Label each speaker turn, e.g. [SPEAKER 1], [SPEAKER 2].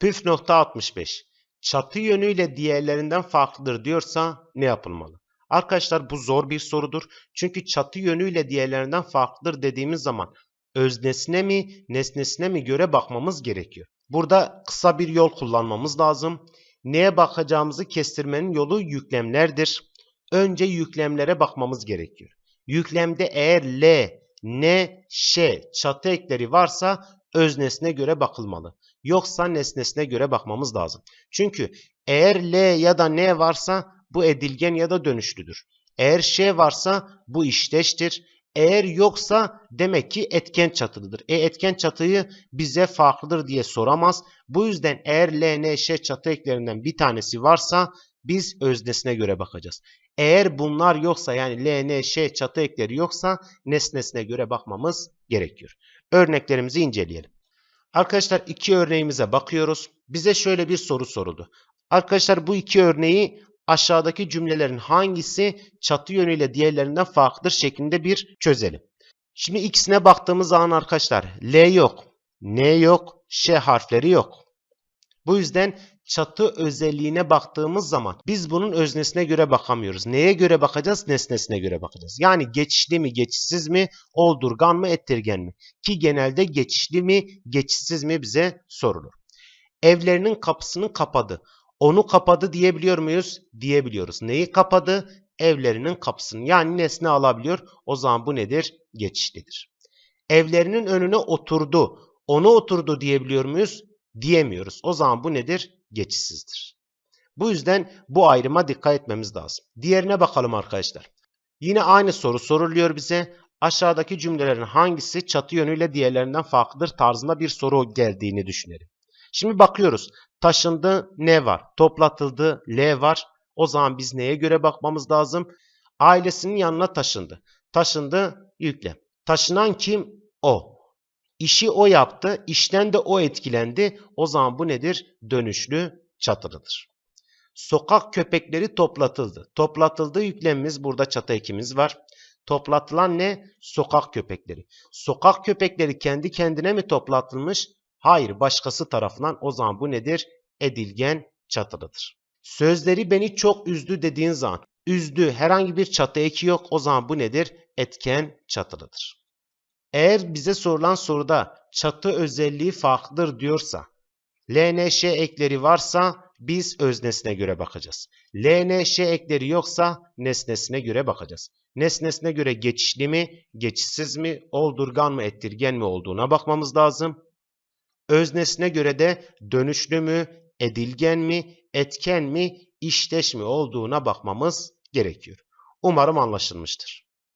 [SPEAKER 1] Püf nokta 65. Çatı yönüyle diğerlerinden farklıdır diyorsa ne yapılmalı? Arkadaşlar bu zor bir sorudur. Çünkü çatı yönüyle diğerlerinden farklıdır dediğimiz zaman öznesine mi nesnesine mi göre bakmamız gerekiyor. Burada kısa bir yol kullanmamız lazım. Neye bakacağımızı kestirmenin yolu yüklemlerdir. Önce yüklemlere bakmamız gerekiyor. Yüklemde eğer L, N, Ş çatı ekleri varsa öznesine göre bakılmalı. Yoksa nesnesine göre bakmamız lazım. Çünkü eğer L ya da N varsa bu edilgen ya da dönüşlüdür. Eğer Ş varsa bu işteştir. Eğer yoksa demek ki etken çatılıdır. E etken çatıyı bize farklıdır diye soramaz. Bu yüzden eğer L, N, Ş çatı eklerinden bir tanesi varsa biz öznesine göre bakacağız. Eğer bunlar yoksa yani L, N, Ş çatı ekleri yoksa nesnesine göre bakmamız gerekiyor. Örneklerimizi inceleyelim. Arkadaşlar iki örneğimize bakıyoruz. Bize şöyle bir soru soruldu. Arkadaşlar bu iki örneği aşağıdaki cümlelerin hangisi çatı yönüyle diğerlerinden farklıdır şeklinde bir çözelim. Şimdi ikisine baktığımız zaman arkadaşlar L yok, N yok, Ş harfleri yok. Bu yüzden çatı özelliğine baktığımız zaman biz bunun öznesine göre bakamıyoruz. Neye göre bakacağız? Nesnesine göre bakacağız. Yani geçişli mi, geçişsiz mi, oldurgan mı, ettirgen mi? Ki genelde geçişli mi, geçişsiz mi bize sorulur. Evlerinin kapısını kapadı. Onu kapadı diyebiliyor muyuz? Diyebiliyoruz. Neyi kapadı? Evlerinin kapısını. Yani nesne alabiliyor. O zaman bu nedir? Geçişlidir. Evlerinin önüne oturdu. Onu oturdu diyebiliyor muyuz? Diyemiyoruz. O zaman bu nedir? Geçişsizdir. Bu yüzden bu ayrıma dikkat etmemiz lazım. Diğerine bakalım arkadaşlar. Yine aynı soru soruluyor bize. Aşağıdaki cümlelerin hangisi çatı yönüyle diğerlerinden farklıdır tarzında bir soru geldiğini düşünelim. Şimdi bakıyoruz. Taşındı ne var? Toplatıldı L var. O zaman biz neye göre bakmamız lazım? Ailesinin yanına taşındı. Taşındı yüklem. Taşınan kim? O. İşi o yaptı. işten de o etkilendi. O zaman bu nedir? Dönüşlü çatılıdır. Sokak köpekleri toplatıldı. Toplatıldı yüklemimiz burada çatı ekimiz var. Toplatılan ne? Sokak köpekleri. Sokak köpekleri kendi kendine mi toplatılmış? Hayır başkası tarafından o zaman bu nedir? Edilgen çatılıdır. Sözleri beni çok üzdü dediğin zaman üzdü herhangi bir çatı eki yok o zaman bu nedir? Etken çatılıdır. Eğer bize sorulan soruda çatı özelliği farklıdır diyorsa LNŞ ekleri varsa biz öznesine göre bakacağız. LNŞ ekleri yoksa nesnesine göre bakacağız. Nesnesine göre geçişli mi, geçişsiz mi, oldurgan mı, ettirgen mi olduğuna bakmamız lazım. Öznesine göre de dönüşlü mü, edilgen mi, etken mi, işteş mi olduğuna bakmamız gerekiyor. Umarım anlaşılmıştır.